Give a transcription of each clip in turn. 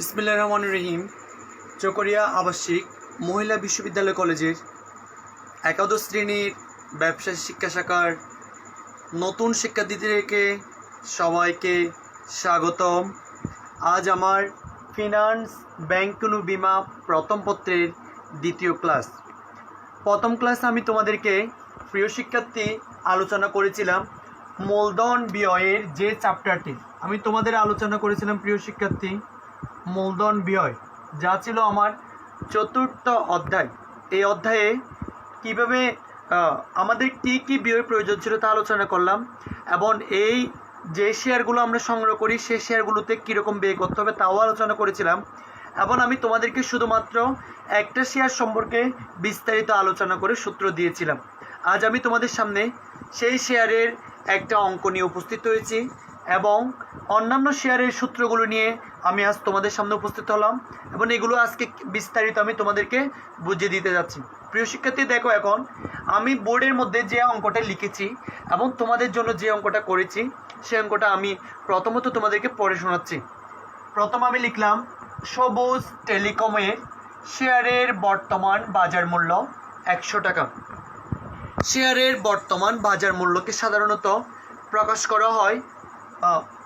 ইসমিল্লা রহমান রহিম। চকরিয়া আবাসিক, মহিলা বিশ্ববিদ্যালয় কলেজের একাদশ শ্রেণির ব্যবসায় শিক্ষা শাখার নতুন শিক্ষার্থীদেরকে সবাইকে স্বাগতম। আজ আমার ফিনান্স ব্যাংক কোনো বিমা প্রথম পত্রের দ্বিতীয় ক্লাস। প্রথম ক্লাস আমি তোমাদেরকে প্রিয় শিক্ষার্থী আলোচনা করেছিলাম মূলধন ব্যয়ের যে চ্যাপ্টারটি আমি তোমাদের আলোচনা করেছিলাম প্রিয় শিক্ষার্থী। মূলধন ব্যয়, যা ছিল আমার চতুর্থ অধ্যায়। এই অধ্যায়ে কীভাবে আমাদের কী কী ব্যয়ের প্রয়োজন ছিল তা আলোচনা করলাম, এবং এই যে শেয়ারগুলো আমরা সংগ্রহ করি সেই শেয়ারগুলোতে কীরকম ব্যয় করতে হবে তাও আলোচনা করেছিলাম। এবং আমি তোমাদেরকে শুধুমাত্র একটা শেয়ার সম্পর্কে বিস্তারিত আলোচনা করে সূত্র দিয়েছিলাম। আজ আমি তোমাদের সামনে সেই শেয়ারের একটা অঙ্ক নিয়ে উপস্থিত হয়েছি, এবং অন্যান্য শেয়ারের সূত্রগুলো নিয়ে আমি আজ তোমাদের সামনে উপস্থিত হলাম এবং এগুলো আজকে বিস্তারিত আমি তোমাদেরকে বুঝিয়ে দিতে যাচ্ছি। প্রিয় শিক্ষার্থী, দেখো এখন, আমি বোর্ডের মধ্যে যে অঙ্কটা লিখেছি এবং তোমাদের জন্য যে অঙ্কটা করেছি, সেই অঙ্কটা আমি প্রথমত তোমাদেরকে পড়ে শোনাচ্ছি। প্রথম আমি লিখলাম, সবুজ টেলিকমের শেয়ারের বর্তমান বাজার মূল্য একশো টাকা। শেয়ারের বর্তমান বাজার মূল্যকে সাধারণত প্রকাশ করা হয়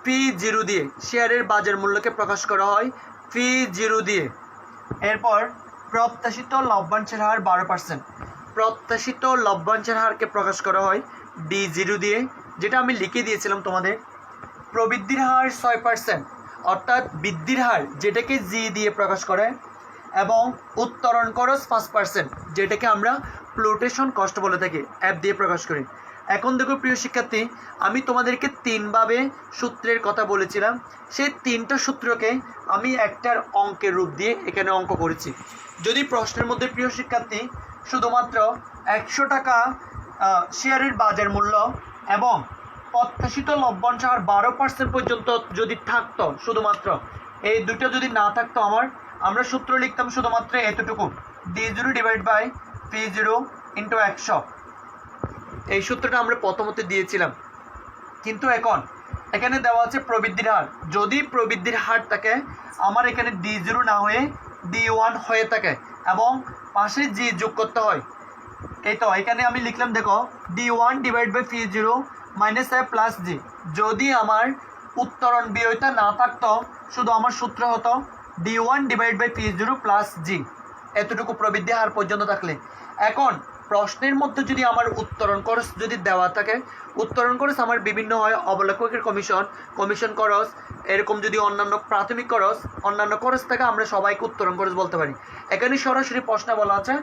পি জিরো দিয়ে শেয়ারের বাজার মূল্যকে প্রকাশ করা হয় পি জিরো দিয়ে। এরপর প্রত্যাশিত লভ্যাংশের হার বারো পার্সেন্ট প্রত্যাশিত লভ্যাংশের হারকে প্রকাশ করা হয় ডি জিরো দিয়ে, যেটা আমি লিখে দিয়েছিলাম তোমাদের। প্রবৃদ্ধির হার ছয় পার্সেন্ট অর্থাৎ বৃদ্ধির হার যেটাকে জি দিয়ে প্রকাশ করে, এবং উত্তরণ খরচ পাঁচ পার্সেন্ট যেটাকে আমরা ফ্লোটেশন কষ্ট বলে থাকি অ্যাপ দিয়ে প্রকাশ করি। এখন দেখো প্রিয় শিক্ষার্থী, আমি তোমাদেরকে তিনভাবে সূত্রের কথা বলেছিলাম। সেই তিনটা সূত্রকে আমি একটার অঙ্কের রূপ দিয়ে এখানে অঙ্ক করেছি। যদি প্রশ্নের মধ্যে প্রিয় শিক্ষার্থী, শুধুমাত্র একশো টাকা শেয়ারের বাজার মূল্য এবং প্রত্যাশিত লভ্যাংশ আর বারো পার্সেন্ট পর্যন্ত যদি থাকতো, শুধুমাত্র, এই দুটো যদি না থাকতো আমার, আমরা সূত্র লিখতাম শুধুমাত্র এতটুকু। D zero divide by P zero into একশো। এই সূত্রটা আমরা প্রথমতে দিয়েছিলাম। কিন্তু এখন এখানে দেওয়া আছে প্রবৃদ্ধির হার। যদি প্রবৃদ্ধির হার থাকে, আমার এখানে ডি জিরো না হয়ে ডি ওয়ান হয়ে থাকে এবং পাশে জি যোগ করতে হয়, এই তো, এখানে আমি লিখলাম, দেখো D one divide by P zero minus I plus G যদি আমার উত্তরণ বিয়টা না থাকতো, শুধু আমার সূত্র হতো D one divide by P zero plus G এতটুকু প্রবৃদ্ধি হার পর্যন্ত থাকলে। এখন প্রশ্নের মধ্যে যদি আমার উত্তরণ খরচ যদি দেওয়া থাকে, উত্তরণ খরচ আমার বিভিন্ন হয় অবলেখকের কমিশন কমিশন খরচ এরকম যদি অন্যান্য প্রাথমিক খরচ অন্যান্য খরচ থাকে আমরা সবাইকে উত্তরণ খরচ বলতে পারি। এখানে সরাসরি প্রশ্ন বলা আছে,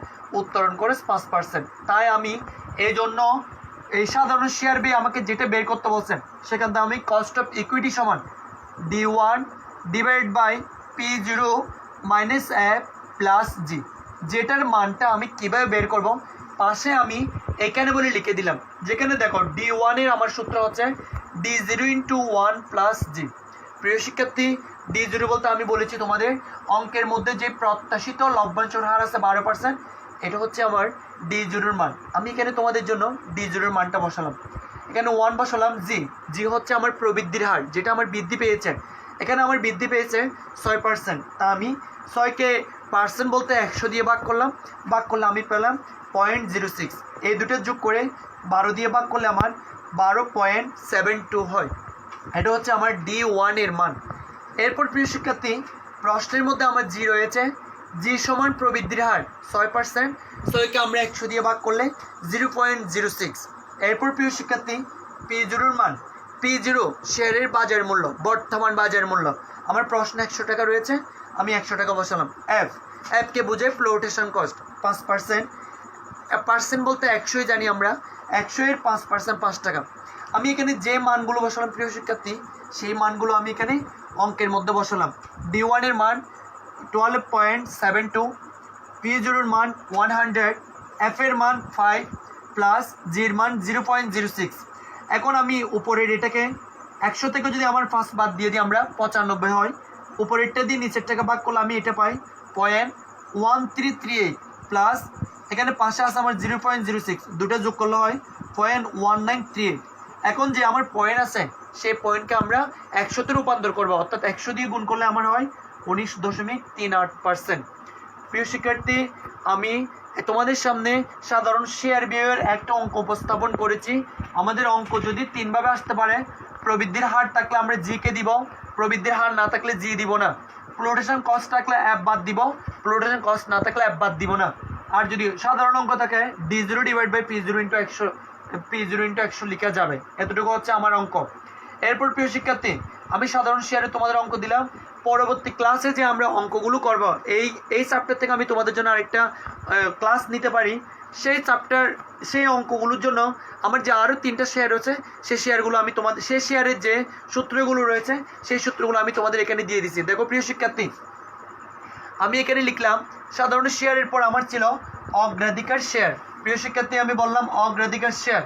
উত্তরণ খরচ পাঁচ পার্সেন্ট তাই আমি এই জন্য এই সাধারণ শেয়ার বি আমাকে যেটা বের করতে বলছেন সেখান থেকে আমি কস্ট অফ ইকুইটি সমান D one divide by P zero minus A plus G যেটার মানটা আমি কীভাবে বের করব পাশে আমি এখানে বলে লিখে দিলাম। যেখানে দেখো ডি ওয়ানের আমার সূত্র হচ্ছে D zero into one plus G প্রিয় শিক্ষার্থী ডি জিরো বলতে আমি বলেছি তোমাদের অঙ্কের মধ্যে যে প্রত্যাশিত লভ্যাংশের হার আছে বারো পার্সেন্ট এটা হচ্ছে আমার ডি জিরোর মান। আমি এখানে তোমাদের জন্য ডি জিরোর মানটা বসালাম। এখানে ওয়ান বসালাম জি জি হচ্ছে আমার প্রবৃদ্ধির হার, যেটা আমার বৃদ্ধি পেয়েছে। এখানে আমার বৃদ্ধি পেয়েছে ছয় পার্সেন্ট তা আমি ছয়কে পার্সেন্ট বলতে একশো দিয়ে ভাগ করলাম, ভাগ করলে আমি পেলাম পয়েন্ট জিরো সিক্স এই দুটো যোগ করে বারো দিয়ে ভাগ করলে আমার বারো পয়েন্ট সেভেন টু হয়। এটা হচ্ছে আমার ডি ওয়ানের মান। এরপর প্রিয় শিক্ষার্থী, প্রশ্নের মধ্যে আমার জি রয়েছে। জি সমান প্রবৃদ্ধির হার ছয় পার্সেন্ট ছয়কে আমরা একশো দিয়ে ভাগ করলে জিরো পয়েন্ট জিরো সিক্স এরপর প্রিয় শিক্ষার্থী পি জিরোর মান। পি জিরো শেয়ারের বাজার মূল্য, বর্তমান বাজার মূল্য। আমার প্রশ্ন একশো টাকা রয়েছে, আমি একশো টাকা বসালাম। এফ এফকে বোঝায় ফ্লোটেশন কস্ট পাঁচ পার্সেন্ট পার্সেন্ট বলতে একশোই জানি আমরা। একশো এর পাঁচ পার্সেন্ট পাঁচ টাকা। আমি এখানে যে মানগুলো বসালাম, প্রিয় শিক্ষার্থী, সেই মানগুলো আমি এখানে অঙ্কের মধ্যে বসালাম। ডি ওয়ানের মান twelve point seven two P জিরোর মান ওয়ান হান্ড্রেড এফ এর মান ফাইভ প্লাস জির মান জিরো পয়েন্ট জিরো সিক্স এখন আমি উপরের এটাকে একশো থেকে যদি আমার পাঁচ বাদ দিয়ে দিই আমরা, পঁচানব্বই হয়। উপরেরটা দিয়ে নিচের টাকা ভাগ করলে আমি এটা পাই point one three three eight plus এখানে পাশে আছে আমার জিরো পয়েন্ট জিরো সিক্স দুটো যোগ করলে হয় point one nine three eight এখন যে আমার পয়েন্ট আছে, সেই পয়েন্টকে আমরা একশোতে রূপান্তর করব, অর্থাৎ একশো দিয়ে গুণ করলে আমার হয় উনিশ দশমিক তিন আট পার্সেন্ট প্রিয় শিক্ষার্থী, আমি তোমাদের সামনে সাধারণ শেয়ার ব্যয়ের একটা অঙ্ক উপস্থাপন করেছি। আমাদের অঙ্ক যদি তিনভাবে আসতে পারে, প্রবৃদ্ধির হার থাকলে আমরা জি কে দিব, প্রবৃদ্ধির হার না থাকলে জি দিব না। ফ্লোটেশন কস্ট থাকলে অ্যাপ বাদ দিব। ফ্লোটেশন কস্ট না থাকলে অ্যাপ বাদ দিব না। আর যদি সাধারণ অঙ্ক থাকে D zero divide by P zero into একশো পি জিরো ইন্টু একশো লিখা যাবে। এতটুকু হচ্ছে আমার অঙ্ক। এরপর প্রিয় শিক্ষার্থী, আমি সাধারণ শেয়ারে তোমাদের অঙ্ক দিলাম। পরবর্তী ক্লাসে যে আমরা অঙ্কগুলো করব, এই এই চ্যাপ্টার থেকে আমি তোমাদের জন্য আরেকটা ক্লাস নিতে পারি। সেই চ্যাপ্টার সেই অঙ্কগুলোর জন্য আমার যে আরও তিনটা শেয়ার রয়েছে, সেই শেয়ারগুলো আমি তোমাদের, সেই শেয়ারের যে সূত্রগুলো রয়েছে, সেই সূত্রগুলো আমি তোমাদের এখানে দিয়ে দিচ্ছি দেখো প্রিয় শিক্ষার্থী, আমি এখানে লিখলাম, সাধারণ শেয়ারের পর আমার ছিল অগ্রাধিকার শেয়ার প্রিয় শিক্ষার্থী, আমি বললাম অগ্রাধিকার শেয়ার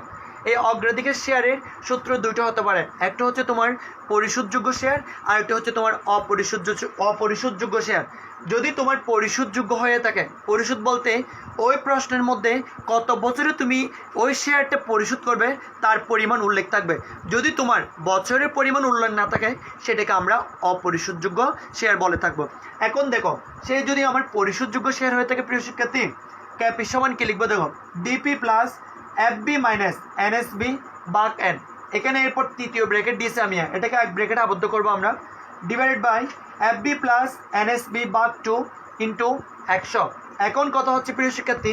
এই অগ্রাধিকার শেয়ারের সূত্র দুটো হতে পারে। একটা হচ্ছে তোমার পরিশোধযোগ্য শেয়ার, আর একটা হচ্ছে তোমার অপরিশোধ অপরিশোধযোগ্য শেয়ার। যদি তোমার পরিশোধযোগ্য হয়ে থাকে, পরিশোধ বলতে ওই প্রশ্নের মধ্যে কত বছরে তুমি ওই শেয়ারটা পরিশোধ করবে, তার পরিমাণ উল্লেখ থাকবে। যদি তোমার বছরের পরিমাণ উল্লেখ না থাকে, সেটাকে আমরা অপরিশোধযোগ্য শেয়ার বলে থাকব। এখন দেখো, সে যদি আমার পরিশোধযোগ্য শেয়ার হয়ে থাকে, প্রিয় শিক্ষার্থী, ক্যাপি সমান কি লিখব দেখো? DP plus F B minus NSB বাক এন এখানে এরপর তৃতীয় ব্র্যাকেট দিয়েছে আমি। এটাকে এক ব্র্যাকেটে আবদ্ধ করব আমরা। Divided by F B plus NSB বাক টু ইন্টু একশো। এখন কথা হচ্ছে প্রিয় শিক্ষার্থী,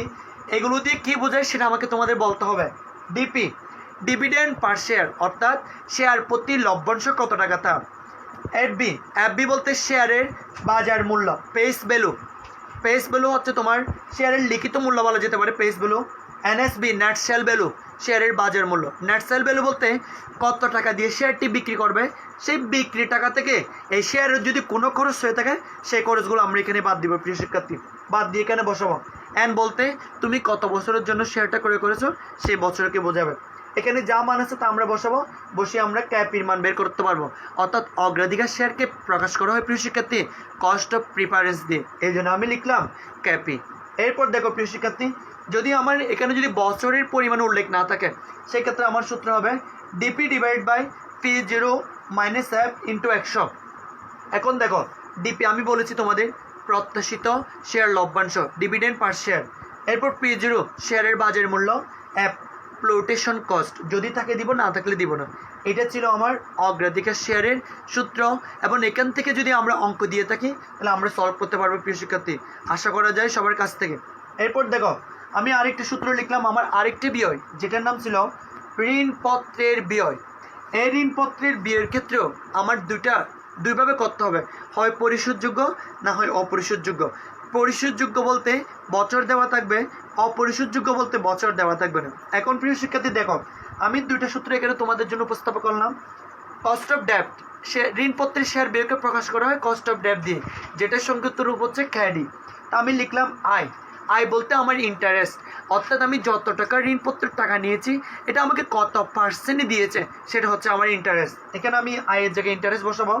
এগুলো দিয়ে কী বোঝায় সেটা আমাকে তোমাদের বলতে হবে। ডিপি ডিভিডেন্ড পার শেয়ার অর্থাৎ শেয়ার প্রতি লভ্যাংশ কত টাকা তা। এফবি এফবি বলতে শেয়ারের বাজার মূল্য পেস ভ্যালু পেস ভ্যালু হচ্ছে তোমার শেয়ারের লিখিত মূল্য বলা যেতে পারে face value NSB net sale value, শেয়ারের বাজার মূল্য। নেট সেল ভ্যালু বলতে কত টাকা দিয়ে শেয়ারটি বিক্রি করবে? সেই বিক্রি টাকা থেকে এই শেয়ারের যদি কোনো খরচ হয়ে থাকে, সেই খরচগুলো আমরা এখানে বাদ দিব, প্রিয় শিক্ষার্থী। বাদ দিয়ে এখানে বসাবো। এন বলতে তুমি কত বছরের জন্য শেয়ারটা করে করেছ, সেই বছরকে বোঝাবে। এখানে যা মান আছে তা আমরা বসাবো, বসে আমরা ক্যাপির মান বের করতে পারব। অর্থাৎ অগ্রাধিকার শেয়ারকে প্রকাশ করা হয়, প্রিয় শিক্ষার্থী কস্ট অফ প্রিপারেন্স দিয়ে। এই জন্য আমি লিখলাম ক্যাপি। এরপর দেখো, প্রিয় শিক্ষার্থী যদি আমার এখানে যদি বছরের পরিমাণ উল্লেখ না থাকে, সেক্ষেত্রে আমার সূত্র হবে DP divide by P zero minus F into একশো এখন দেখো ডিপি আমি বলেছি তোমাদের প্রত্যাশিত শেয়ার লভ্যাংশ ডিভিডেন্ড পার শেয়ার এরপর পি জিরো শেয়ারের বাজার মূল্য অ্যাপ ফ্লোটেশন কস্ট যদি থাকে দিব, না থাকলে দিব না। এটা ছিল আমার অগ্রাধিকার শেয়ারের সূত্র, এবং এখান থেকে যদি আমরা অঙ্ক দিয়ে থাকি, তাহলে আমরা সলভ করতে পারব প্রিয় শিক্ষার্থী। আশা করা যায় সবার কাছ থেকে। এরপর দেখো আমি আরেকটি সূত্র লিখলাম, আমার আরেকটি বিয়, যেটার নাম ছিল ঋণপত্রের বিয়। এই ঋণপত্রের বিয়ের ক্ষেত্রেও আমার দুইটা, দুইভাবে করতে হবে, হয় পরিশোধযোগ্য না হয় অপরিশোধযোগ্য। পরিশোধযোগ্য বলতে বছর দেওয়া থাকবে, অপরিশোধযোগ্য বলতে বছর দেওয়া থাকবে না। এখন প্রিয় শিক্ষার্থী, দেখো, আমি দুইটা সূত্র এখানে তোমাদের জন্য উপস্থাপন করলাম। কস্ট অফ ডেপ্ট সে, ঋণপত্রের শেয়ার বিয়োগকে প্রকাশ করা হয় কস্ট অফ ডেপ্ট দিয়ে, যেটার সংক্ষিপ্ত রূপ হচ্ছে খ্যাডি। তা আমি লিখলাম আই আয় বলতে আমার ইন্টারেস্ট অর্থাৎ আমি যত টাকা ঋণপত্রের টাকা নিয়েছি, এটা আমাকে কত পার্সেন্টই দিয়েছে, সেটা হচ্ছে আমার ইন্টারেস্ট এখানে আমি আয়ের জায়গায় ইন্টারেস্ট বসাবো।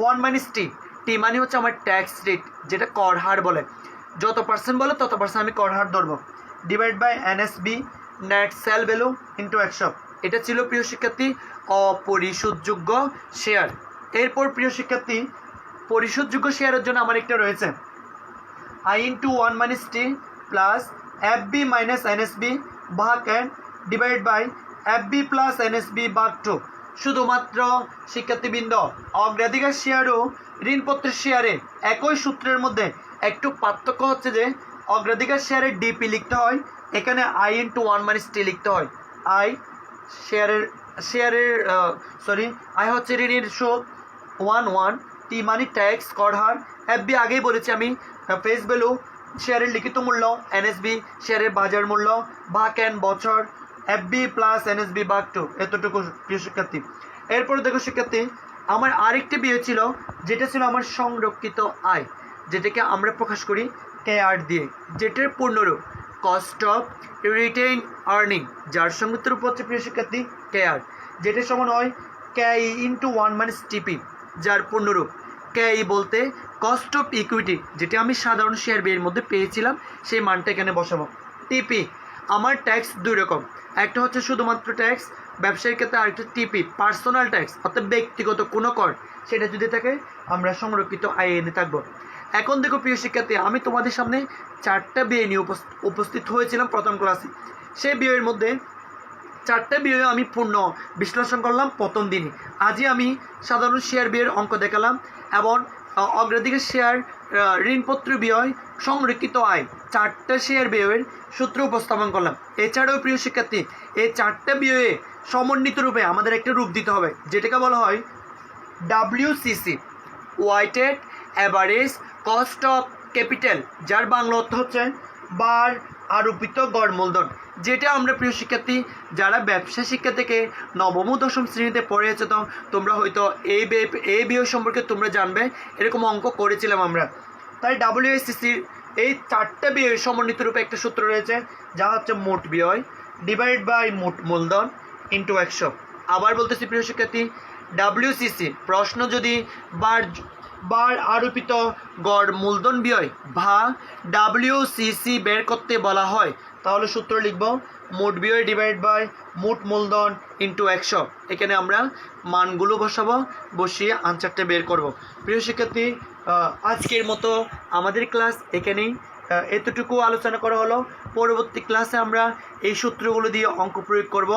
ওয়ান মাইনাস টি টি মানে হচ্ছে আমার ট্যাক্স রেট যেটা কর হার বলে। যত পার্সেন্ট বলে, তত পার্সেন্ট আমি কর হার ধরবো। Divide by NSB net sale value into একশো এটা ছিল প্রিয় শিক্ষার্থী, অপরিশোধযোগ্য শেয়ার এরপর প্রিয় শিক্ষার্থী, পরিশোধযোগ্য শেয়ারের জন্য আমার একটা রয়েছে। I into one minus T plus F B minus NSB ভাগ N divide by F B plus NSB ভাগ টু শুধুমাত্র শিক্ষার্থীবৃন্দ, অগ্রাধিকার শেয়ার ও ঋণপত্রের শেয়ারে একই সূত্রের মধ্যে একটু পার্থক্য হচ্ছে যে অগ্রাধিকার শেয়ারে ডিপি লিখতে হয়, এখানে I into one minus T লিখতে হয়। আই শেয়ারের শেয়ারের সরি আই হচ্ছে ঋণের সুদ। ওয়ান ওয়ান টি মানি ট্যাক্স কর হার। এফ বি আগেই বলেছি আমি ফেস ভ্যালু শেয়ারের লিখিত মূল্য, এনএসবি শেয়ারের বাজার মূল্য বা ক্যান বছর এফ বি প্লাস এনএসবি বাক টু, এতটুকু প্রিয় শিক্ষার্থী। এরপর দেখো শিক্ষার্থী, আমার আরেকটি বিয়ে ছিল, যেটা ছিল আমার সংরক্ষিত আয়, যেটাকে আমরা প্রকাশ করি কে আর দিয়ে, যেটার পূর্ণরূপ কস্ট অফ রিটেইন আর্নিং যার সংযুক্ত রূপ হচ্ছে, প্রিয় শিক্ষার্থী কে আর যেটা সমান হয় K into one minus TP যার পূর্ণরূপ কে বলতে কস্ট অফ ইকুইটি, যেটা আমি সাধারণ শেয়ার বিয়ের মধ্যে পেয়েছিলাম, সেই মানটা এখানে বসাবো। টিপি, আমার ট্যাক্স দুই রকম। একটা হচ্ছে শুধুমাত্র ট্যাক্স, ব্যবসায়ীর ক্ষেত্রে আরেকটা টিপি, পার্সোনাল ট্যাক্স, অর্থাৎ ব্যক্তিগত কোনো কর, সেটা যদি থাকে, আমরা সংরক্ষিত আয় এনে থাকব। এখন দেখো প্রিয় শিক্ষার্থী, আমি তোমাদের সামনে চারটা বিয়ে নিয়ে উপস- উপস্থিত হয়েছিলাম প্রথম ক্লাসে। সেই বিয়ের মধ্যে চারটে বিয়ে আমি পূর্ণ বিশ্লেষণ করলাম প্রথম দিনে। আজই আমি সাধারণ শেয়ার বিয়ের অঙ্ক দেখালাম এবং অগ্রাধিকার শেয়ার ঋণপত্র বিয় সংরক্ষিত আয়, চারটা শেয়ার বিয়ের সূত্র উপস্থাপন করলাম। এছাড়াও প্রিয় শিক্ষার্থী, এই চারটা বিয়ে সমন্বিত রূপে আমাদের একটা রূপ দিতে হবে, যেটাকে বলা হয় WACC weighted average cost of capital যার বাংলা অর্থ হচ্ছে বার আরোপিত গড় মূলধন। যেটা আমরা প্রিয় শিক্ষার্থী, যারা ব্যবসা শিক্ষা থেকে নবম দশম শ্রেণীতে পড়েছে তো, তোমরা হয়তো বে- এই বিষয় সম্পর্কে তোমরা জানবে, এরকম অঙ্ক করেছিলাম আমরা। তাই ডাব্লিউএসসিসির এই চারটা ব্যয় সমন্বিত রূপে একটা সূত্র রয়েছে, যা হচ্ছে মোট ব্যয় ডিভাইড বাই মোট মূলধন ইন্টু একশো। আবার বলতেছি, প্রিয় শিক্ষার্থী ডাব্লিউসিসি প্রশ্ন যদি বার বার আরোপিত গড় মূলধন ব্যয় বা ডাব্লিউসিসি বের করতে বলা হয় তাহলে সূত্র লিখব মোট ব্যয় ডিভাইড বাই মোট মূলধন ইন্টু একশো। এখানে আমরা মানগুলো বসাবো, বসিয়ে আনসারটা বের করব। প্রিয় শিক্ষার্থী আজকের মতো আমাদের ক্লাস এখানেই এতটুকু আলোচনা করা হলো। পরবর্তী ক্লাসে আমরা এই সূত্রগুলো দিয়ে অঙ্ক প্রয়োগ করব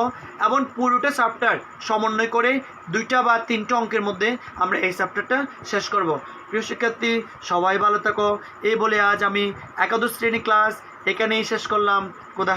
এবং পুরোটা চ্যাপ্টার সমন্বয় করে দুইটা বা তিনটা অঙ্কের মধ্যে আমরা এই চ্যাপ্টারটা শেষ করব। প্রিয় শিক্ষার্থী, সবাই ভালো থাকো। এই বলে আজ আমি একাদশ শ্রেণি ক্লাস এখানেই শেষ করলাম। কোথা